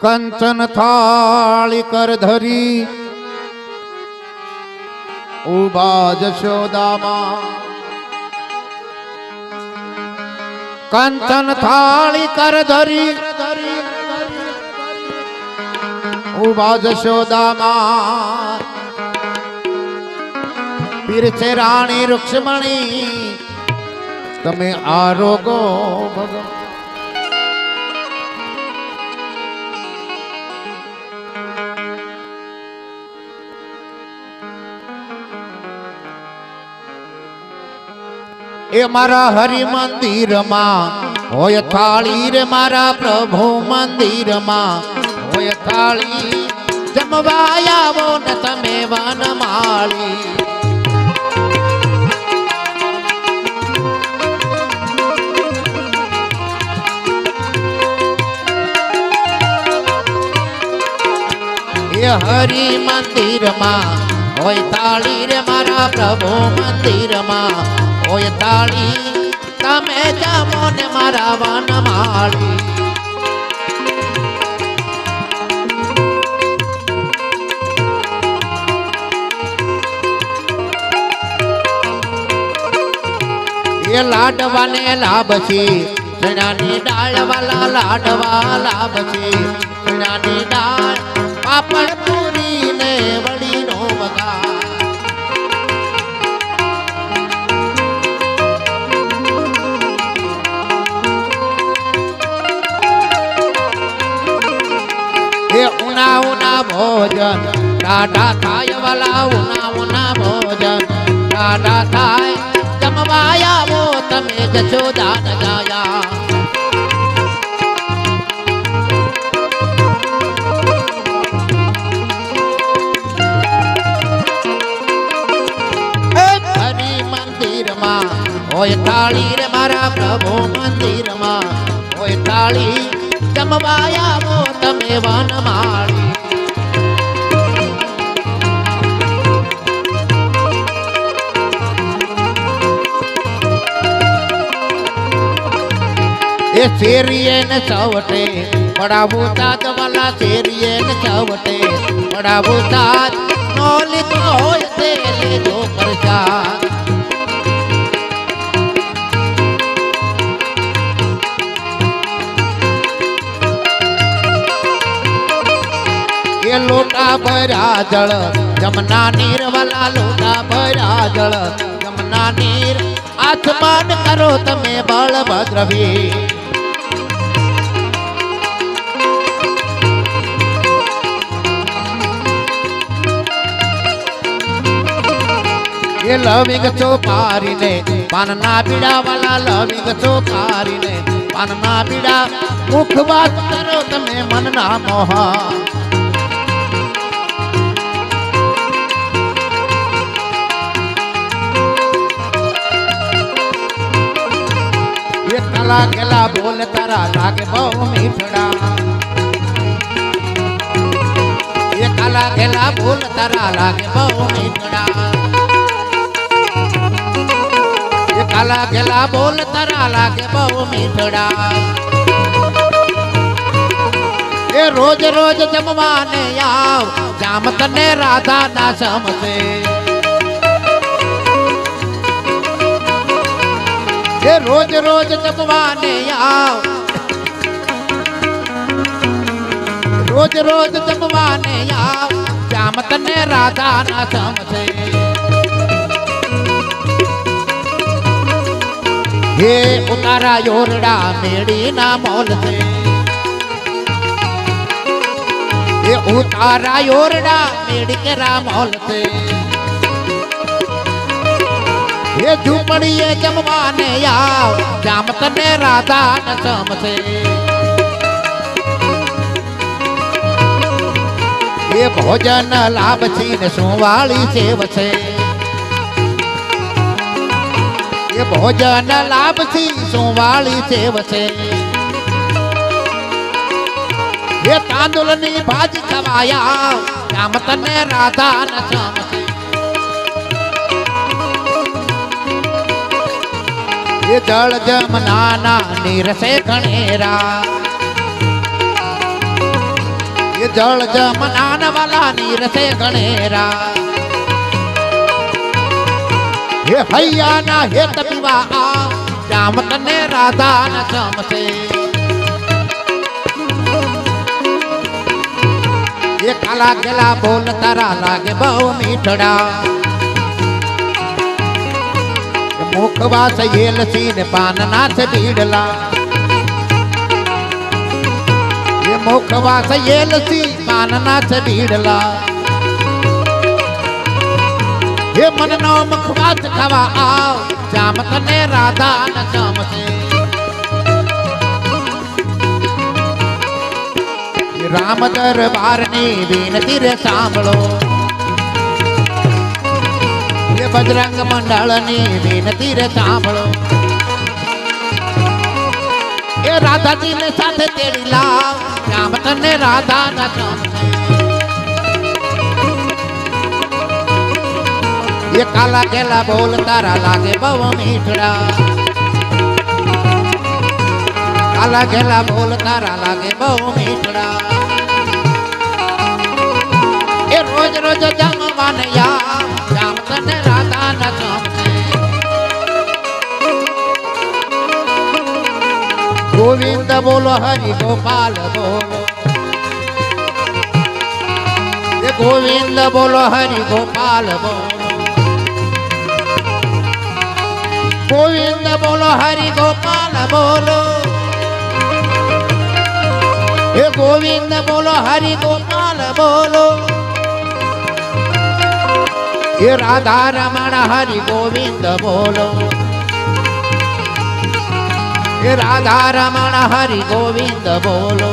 કંચન થાળી કર ધરી. ઊભા જશોદામાં કંચન થાળી કર ધરી. ઊભા જશોદામાં પીરછે રાણી રૂક્ષ્મણી. તમે આરોગો ભગવાન એ મારા હરિ મંદિરમાં હોય થાળી રે મારા પ્રભુ મંદિરમાં હોય થાળી જમવા આવો ને તમે વનમાળી એ હરિ મંદિરમાં હોય તાળી રે મારા પ્રભુ મંદિરમાં હોય તાળી, તમે જમો ને મારા વનમાળી એ લાડવાને લાભ છે ચણાની દાળ વાલા લાડવા લાભ છે ચણાની દાળ પાપડ પૂરી ને વળી નો એ ઉના ઉના ભોજન. ટાટા થાય વાલા ઉના ઉના ભોજન. ટાટા થાય જમવાયા આવો તમે જશોદાન ગાયા. એ હરી મંદિરમાં, હોય તાળી રે મારા પ્રભુ મંદિરમાં, હોય થાળી જમવા આવો તમે વનમાળી એ શેરીએ ને ચવટે પડાવું તાત વાલા શેરીએ ને ચવટે પડાવું તાત, નો લીધો હોય તે લેજો પ્રસાદ એ લોટા ભર્યા જળ જમના નીર વાલા લોટા ભર્યા જળ જમના નીર આસમાન કરો તમે બળભદ્રવી એ લવિંગ ચોપારીને પાનના પીડા વાલા લવિંગ ચોપારીને પાનના પીડા મુખ વાત કરો તમે મનના મોહા કલા કેલા બોલ, તારા લાગે બહુ મીઠડા. એ કલા કેલા બોલ, તારા લાગે બહુ મીઠડા. એ કાલા કેલા બોલ, તારા લાગે બહુ મીઠડા. એ રોજ રોજ જમવાને આવ, જામ તને રાધા ના સમસે એ રોજ રોજ જમવાને આવ રોજ રોજ જમવાને આવ જામ તને રાધા ના સમસે હે ઉતારા યોરડા મેળી ના મોલ છે હે ઉતારા યોરડા મેળી કેરા મોલ છે હે ઝૂંપડીએ જમવાને આવ જામ તને રાધા ન સમસે એ ભોજન લાભ છે ને સુવાળી સેવ છે એ ભોજન લાભ થી સુવાળી સેવ છે એ તાંદુલ ની ભાજી ખવાયા જામ તને રાધા ન સમસે એ જળ જમનાના નીરસે ઘણેરા એ જળ જમનાન વાલા નીર સે ગણેરા હે હૈયાના હેત પીવા આ શ્યામ તને રાધા ન ચમશે એ કાલા કેલા બોલ તારા લાગે બહુ મીઠડા મુખવાસ એલસી ને પાનનાથ બીડલા. એ મુખવાસ એલસી પાનનાથ બીડલા. હે મનનો મુખવાસ ખાવા આવ, જામ તને રાધા ન જમશે. રામ દરબારની વિનતી રે સાંભળો. એ બજરંગ મંડળની વિનતી રે સાંભળો એ રાધાજીને સાથે તેડી લાવ શ્યામ તને રાધા ન જમશે એ કાલા કેલા બોલ તારા લાગે બહુ મીઠડા કાલા કેલા બોલ તારા લાગે બહુ મીઠડા એ રોજ રોજ જમવાને યા જામ તને રાધા ન જમશે ગોવિંદ બોલો, હરિ ગોપાલ બોલો. ગોવિંદ બોલો, હરિ ગોપાલ બોલો. ગોવિંદ બોલો, હરિ ગોપાલ બોલો. હે ગોવિંદ બોલો, હરિ ગોપાલ બોલો. ये राधा रमण, हरि गोविंद बोलो। ये राधा रमण, हरि गोविंद बोलो।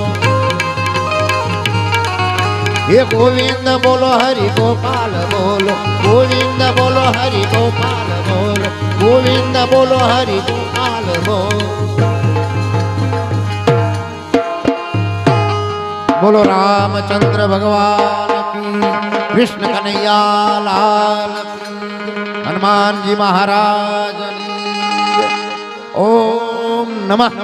ये गोविंद बोलो, हरि गोपाल बोलो। गोविंद बोलो, हरि गोपाल बोलो। गोविंद बोलो, हरि गोपाल बोलो। बोलो रामचंद्र भगवान। कृष्ण कन्हैया लाल। हनुमान जी महाराज ओम नमः।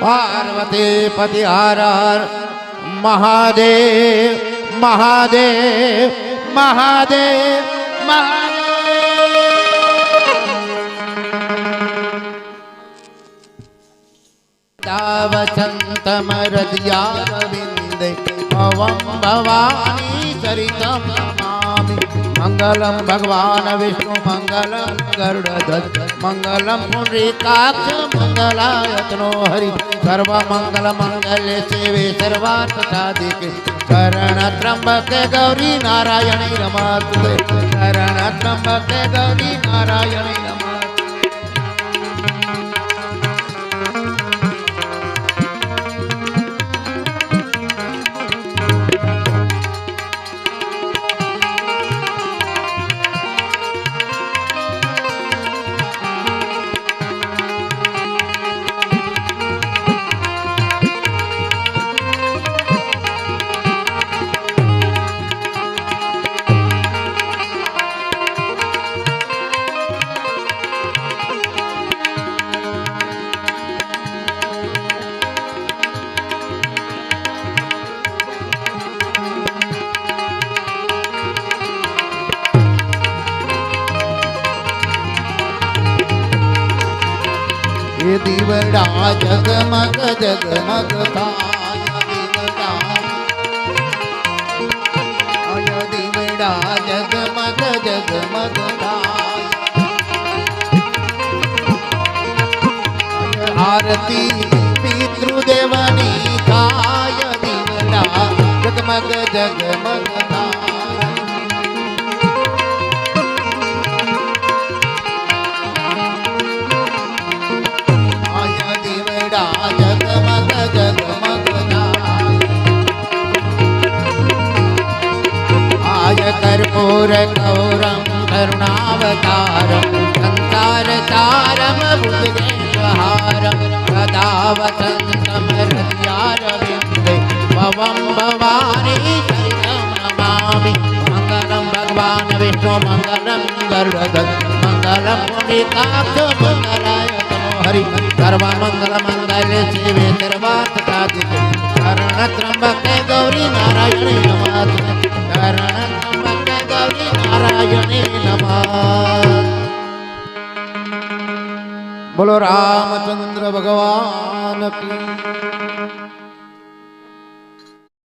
पार्वती पति हर हर महादेव महादेव महादेव महादेव। वसन्तमरद्या विन्दे भवं भवानि। ચરિતમ મંગલમ ભગવાન વિષ્ણુ મંગલમ ગરુડધ્વજ મંગલમ પુંડરીકાક્ષ મંગલાયતનો હરિ સર્વ મંગલ મંગલ્ય સેવે સર્વાર્થ સાધિકે શરણ ત્રંબકે ગૌરી નારાયણી રમાતુતે શરણ ત્રંબકે ગૌરી નારાયણી જગમગ જગમગ થાય દીવડા જગમગ જગમગ થાય આરતી પિતૃદેવની થાય દીવડા જગમગ જગમગ થાય આય કર્પૂર ગૌરમ કરુણાવતારમ સંસાર સારમ ભુજગેશહારમ સદા વસંતમ હૃદયારવિંદે ભવમ ભવાની ચરિતમ નમામિ મંગલમ ભગવાન વિષ્ણુ મંગલમ ગરુડધ્વજ મંગલમ પુંડિકાક્ષ મંગલાય નારાયણે નમઃ બોલો રામચંદ્ર ભગવાન કી